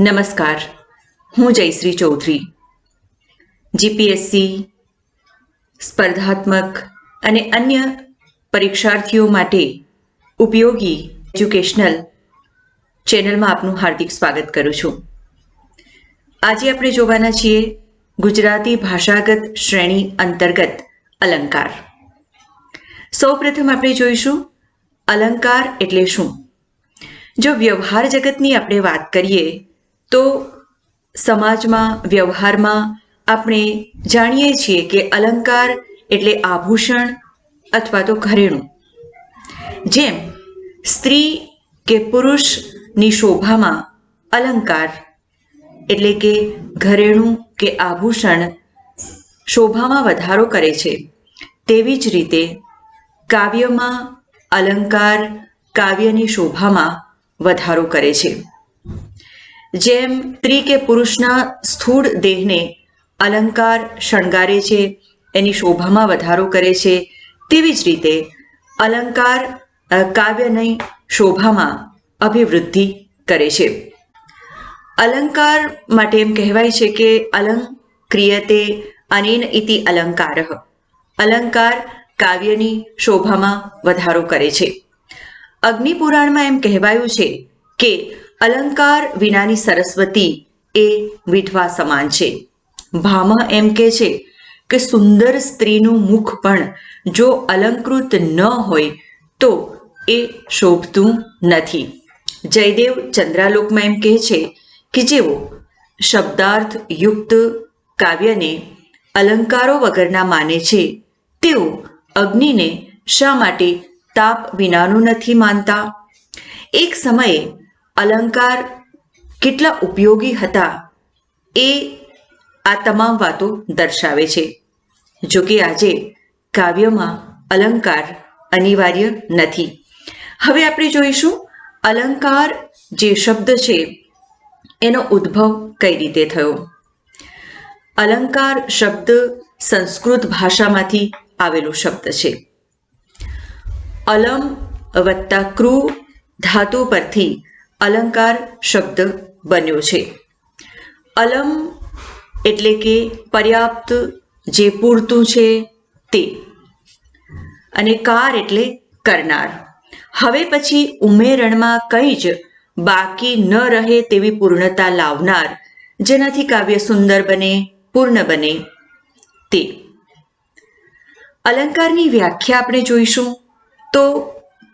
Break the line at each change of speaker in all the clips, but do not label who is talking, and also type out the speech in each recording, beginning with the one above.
નમસ્કાર. હું જયશ્રી ચૌધરી. જીપીએસસી, સ્પર્ધાત્મક અને અન્ય પરીક્ષાર્થીઓ માટે ઉપયોગી એજ્યુકેશનલ ચેનલમાં આપનું હાર્દિક સ્વાગત કરું છું. આજે આપણે જોવાના છીએ ગુજરાતી ભાષાગત શ્રેણી અંતર્ગત અલંકાર. સૌપ્રથમ આપણે જોઈશું અલંકાર એટલે શું? જો વ્યવહાર જગતની આપણે વાત કરીએ તો સમાજમાં, વ્યવહારમાં આપણે જાણીએ છીએ કે અલંકાર એટલે આભૂષણ અથવા તો ઘરેણું. જેમ સ્ત્રી કે પુરુષની શોભામાં અલંકાર એટલે કે ઘરેણું કે આભૂષણ શોભામાં વધારો કરે છે, તેવી જ રીતે કાવ્યમાં અલંકાર કાવ્યની શોભામાં વધારો કરે છે. જેમ સ્ત્રી કે પુરુષના સ્થૂળ દેહને અલંકાર શણગારે છે, એની શોભામાં વધારો કરે છે, તેવી જ રીતે અલંકાર કાવ્યની શોભામાં અભિવૃદ્ધિ કરે છે. અલંકાર માટે એમ કહેવાય છે કે અલંક ક્રિયતે અનેન ઇતિ અલંકાર. અલંકાર કાવ્યની શોભામાં વધારો કરે છે. અગ્નિપુરાણમાં એમ કહેવાયું છે કે અલંકાર વિનાની સરસ્વતી એ વિધવા સમાન છે. ભામા એમ કે છે કે સુંદર સ્ત્રીનું મુખ પણ જો અલંકૃત ન હોય તો એ શોભતું નથી. જયદેવ ચંદ્રાલોકમાં એમ કહે છે કે જેઓ શબ્દાર્થ યુક્ત કાવ્યને અલંકારો વગરના માને છે, તેઓ અગ્નિને શા માટે તાપ વિનાનું નથી માનતા? એક સમયે અલંકાર કેટલા ઉપયોગી હતા એ આ તમામ વાતો દર્શાવે છે. જો કે આજે કાવ્યમાં અલંકાર અનિવાર્ય નથી. હવે આપણે જોઈશું અલંકાર જે શબ્દ છે એનો ઉદ્ભવ કઈ રીતે થયો. અલંકાર શબ્દ સંસ્કૃત ભાષામાંથી આવેલો શબ્દ છે. અલમ વત્તા ક્રુ ધાતુ પરથી અલંકાર શબ્દ બન્યો છે. અલમ એટલે કે પર્યાપ્ત જે પૂરતું છે તે. અને કાર એટલે કરનાર. હવે પછી ઉમેરણમાં કંઈ જ બાકી ન રહે તેવી પૂર્ણતા લાવનાર, જેનાથી કાવ્ય સુંદર બને, પૂર્ણ બને. તે. અલંકારની વ્યાખ્યા આપણે જોઈશું. તો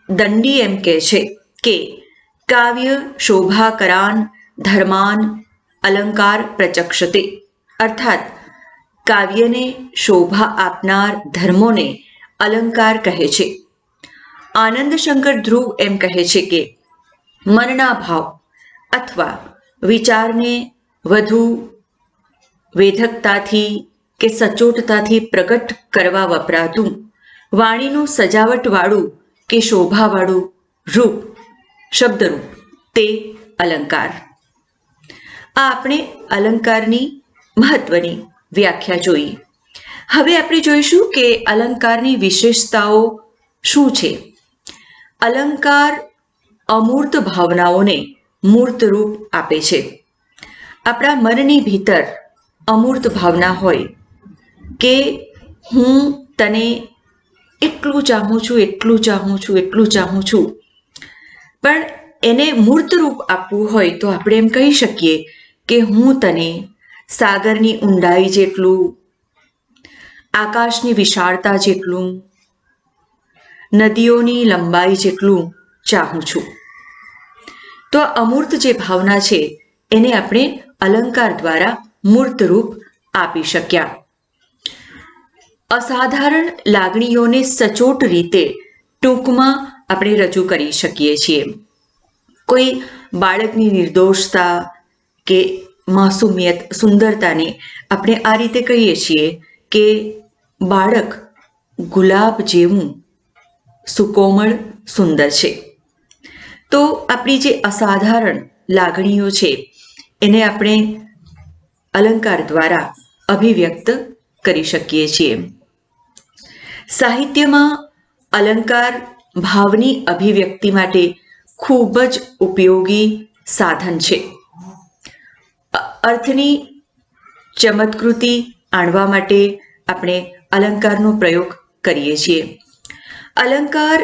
દંડી એમ કહે છે કે કાવ્ય શોભાકરાન ધર્માન અલંકાર પ્રચક્ષતે અર્થાત કાવ્યને શોભા આપનાર ધર્મોને અલંકાર કહે છે આનંદ શંકર ધ્રુવ એમ કહે છે કે મનના ભાવ અથવા વિચારને વધુ વેધકતાથી કે સચોટતાથી પ્રગટ કરવા વપરાતું વાણીનું સજાવટવાળું કે શોભાવાળું રૂપ શબ્દરૂપ. તે અલંકાર. આ આપણે અલંકારની મહત્વની વ્યાખ્યા જોઈ. હવે આપણે જોઈશું કે અલંકારની વિશેષતાઓ શું છે. અલંકાર અમૂર્ત ભાવનાઓને મૂર્ત રૂપ આપે છે. આપણા મનની ભીતર અમૂર્ત ભાવના હોય કે હું તને એટલું ચાહું છું, એટલું ચાહું છું, એટલું ચાહું છું પણ એને મૂર્ત રૂપ આપવું હોય તો આપણે એમ કહી શકીએ કે હું તને સાગરની ઊંડાઈ જેટલું, આકાશની વિશાળતા જેટલું, નદીઓની લંબાઈ જેટલું ચાહું છું. તો આ અમૂર્ત જે ભાવના છે એને આપણે અલંકાર દ્વારા મૂર્ત રૂપ આપી શક્યા. અસાધારણ લાગણીઓને સચોટ રીતે ટૂંકમાં આપણે રજૂ કરી શકીએ છીએ. કોઈ બાળકની નિર્દોષતા કે માસુમિયત, સુંદરતાને આપણે આ રીતે કહીએ છીએ કે બાળક ગુલાબ જેવું સુકોમળ સુંદર છે. તો આપણી જે અસાધારણ લાગણીઓ છે, એને આપણે અલંકાર દ્વારા અભિવ્યક્ત કરી શકીએ છીએ. સાહિત્યમાં અલંકાર ભાવની અભિવ્યક્તિ માટે ખૂબ જ ઉપયોગી સાધન છે. અર્થની ચમત્કૃતિ આણવા માટે આપણે અલંકારનો પ્રયોગ કરીએ છીએ. અલંકાર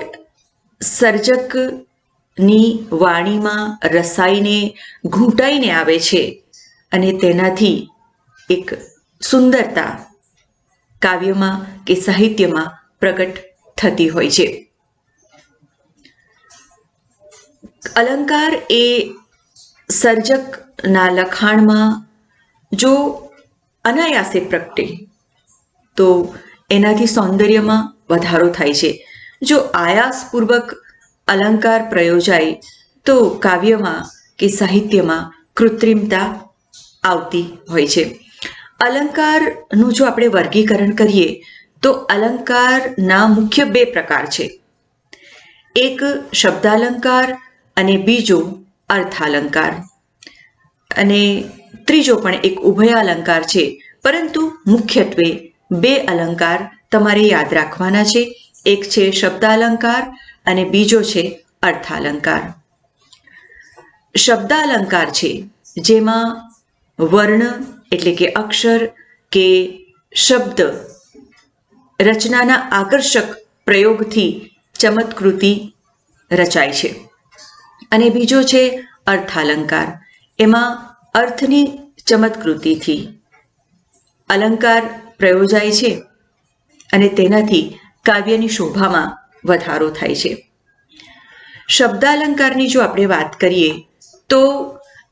સર્જકની વાણીમાં રસાઈને ઘૂંટાઈને આવે છે અને તેનાથી એક સુંદરતા કાવ્યમાં કે સાહિત્યમાં પ્રગટ થતી હોય છે. અલંકાર એ સર્જકના લખાણમાં જો અનાયાસે પ્રગટે, તો એનાથી સૌંદર્યમાં વધારો થાય છે. જો આયાસપૂર્વક અલંકાર પ્રયોજાય, તો કાવ્યમાં કે સાહિત્યમાં કૃત્રિમતા આવતી હોય છે. અલંકારનું જો આપણે વર્ગીકરણ કરીએ, તો અલંકારના મુખ્ય બે પ્રકાર છે. એક શબ્દાલંકાર અને બીજો અર્થાલંકાર. અને ત્રીજો પણ એક ઉભય અલંકાર છે. પરંતુ મુખ્યત્વે બે અલંકાર તમારે યાદ રાખવાના છે. એક છે શબ્દાલંકાર અને બીજો છે અર્થાલંકાર. શબ્દાલંકાર છે જેમાં વર્ણ એટલે કે અક્ષર કે શબ્દ રચનાના આકર્ષક પ્રયોગથી ચમત્કૃતિ રચાય છે. અને બીજો છે અર્થાલંકાર. એમાં અર્થની ચમત્કૃતિથી અલંકાર પ્રયોજાય છે અને તેનાથી કાવ્યની શોભામાં વધારો થાય છે. શબ્દાલંકારની જો આપણે વાત કરીએ, તો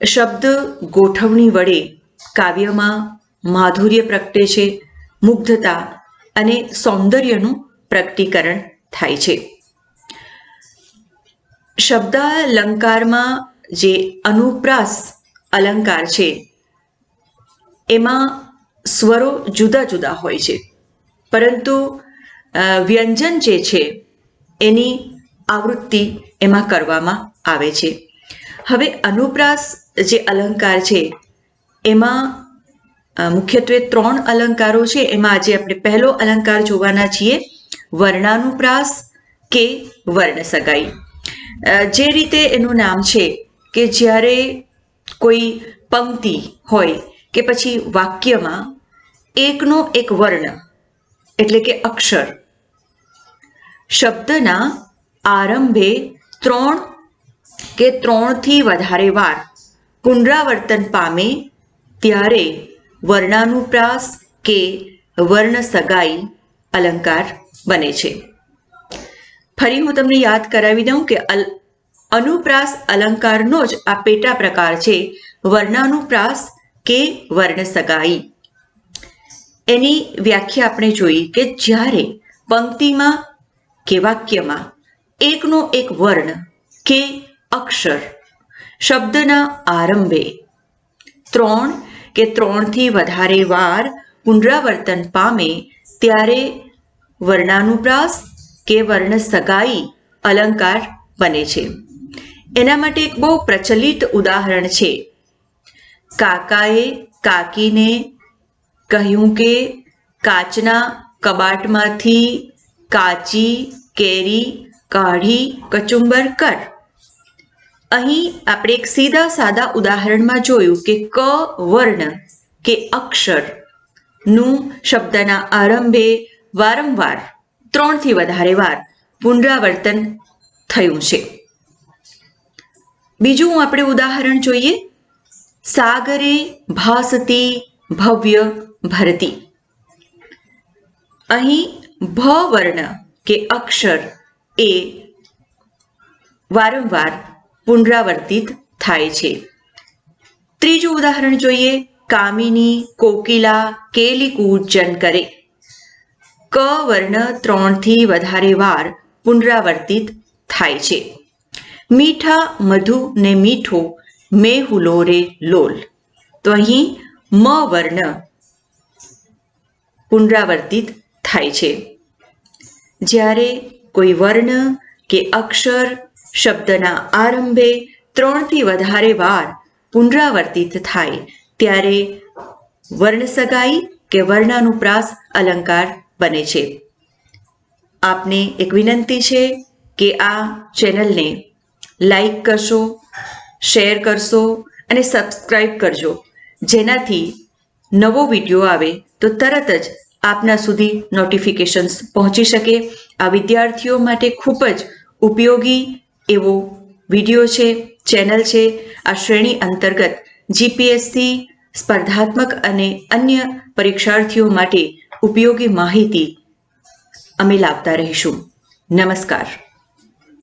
શબ્દ ગોઠવણી વડે કાવ્યમાં માધુર્ય પ્રગટે છે, મુગ્ધતા અને સૌંદર્યનું પ્રગટીકરણ થાય છે. શબ્દાલંકારમાં જે અનુપ્રાસ અલંકાર છે, એમાં સ્વરો જુદા જુદા હોય છે. પરંતુ વ્યંજન જે છે, એની આવૃત્તિ એમાં કરવામાં આવે છે. હવે અનુપ્રાસ જે અલંકાર છે, એમાં મુખ્યત્વે ત્રણ અલંકારો છે. એમાં આજે આપણે પહેલો અલંકાર જોવાના છીએ, વર્ણાનુપ્રાસ કે વર્ણ સગાઈ જે રીતે એનું નામ છે કે જ્યારે કોઈ પંક્તિ હોય કે પછી વાક્યમાં એકનો એક વર્ણ, એટલે કે અક્ષર, શબ્દના આરંભે ત્રણ કે ત્રણથી વધારે વાર પુનરાવર્તન પામે ત્યારે વર્ણાનુપ્રાસ કે વર્ણ સગાઈ અલંકાર બને છે. ફરી હું તમને યાદ કરાવી દઉં કે અલ, અનુપ્રાસ અલંકારનો જ આ પેટા પ્રકાર છે. વર્ણાનુપ્રાસ કે વર્ણ સગાઈ એની વ્યાખ્યા આપણે જોઈ કે જ્યારે પંક્તિમાં કે વાક્યમાં એકનો એક વર્ણ કે અક્ષર શબ્દના આરંભે ત્રણ કે ત્રણથી વધારે વાર પુનરાવર્તન પામે ત્યારે વર્ણાનુપ્રાસ કે વર્ણ સગાઈ અલંકાર બને છે. એના માટે એક બહુ પ્રચલિત ઉદાહરણ છે. કાકાએ કાકીને કહ્યું કે કાચના કબાટમાંથી કાચી, કેરી, કાઢી, કચુંબર કર. અહીં આપણે એક સીધા સાદા ઉદાહરણમાં જોયું કે ક વર્ણ કે અક્ષરનું શબ્દના આરંભે વારંવાર ત્રણથી વધારે વાર પુનરાવર્તન થયું છે. બીજું આપણે ઉદાહરણ જોઈએ. સાગરે ભાસતી ભવ્ય ભરતી. અહીં ભ વર્ણ કે અક્ષર એ વારંવાર પુનરાવર્તિત થાય છે. ત્રીજું ઉદાહરણ જોઈએ. કામિની, કોકિલા કેલી કૂચન કરે ક વર્ણ ત્રણથી વધારે વાર પુનરાવર્તિત થાય છે. મીઠા, મધુ ને મીઠો મેહુલો રે લોલ. તો અહીં મ વર્ણ પુનરાવર્તિત થાય છે. જ્યારે કોઈ વર્ણ કે અક્ષર શબ્દના આરંભે ત્રણથી વધારે વાર પુનરાવર્તિત થાય, ત્યારે વર્ણસગાઈ કે વર્ણાનુપ્રાસ અલંકાર બને છે. આપને એક વિનંતી છે કે આ ચેનલને લાઈક કરશો, શેર કરશો અને સબસ્ક્રાઈબ કરજો. જેનાથી નવો વીડિયો આવે તો તરત જ આપના સુધી નોટિફિકેશન્સ પહોંચી શકે. આ વિદ્યાર્થીઓ માટે ખૂબ જ ઉપયોગી એવો વીડિયો છે, ચેનલ છે. આ શ્રેણી અંતર્ગત જીપીએસસી સ્પર્ધાત્મક અને અન્ય પરીક્ષાર્થીઓ માટે ઉપયોગી માહિતી અમે લાવતા રહીશું. નમસ્કાર.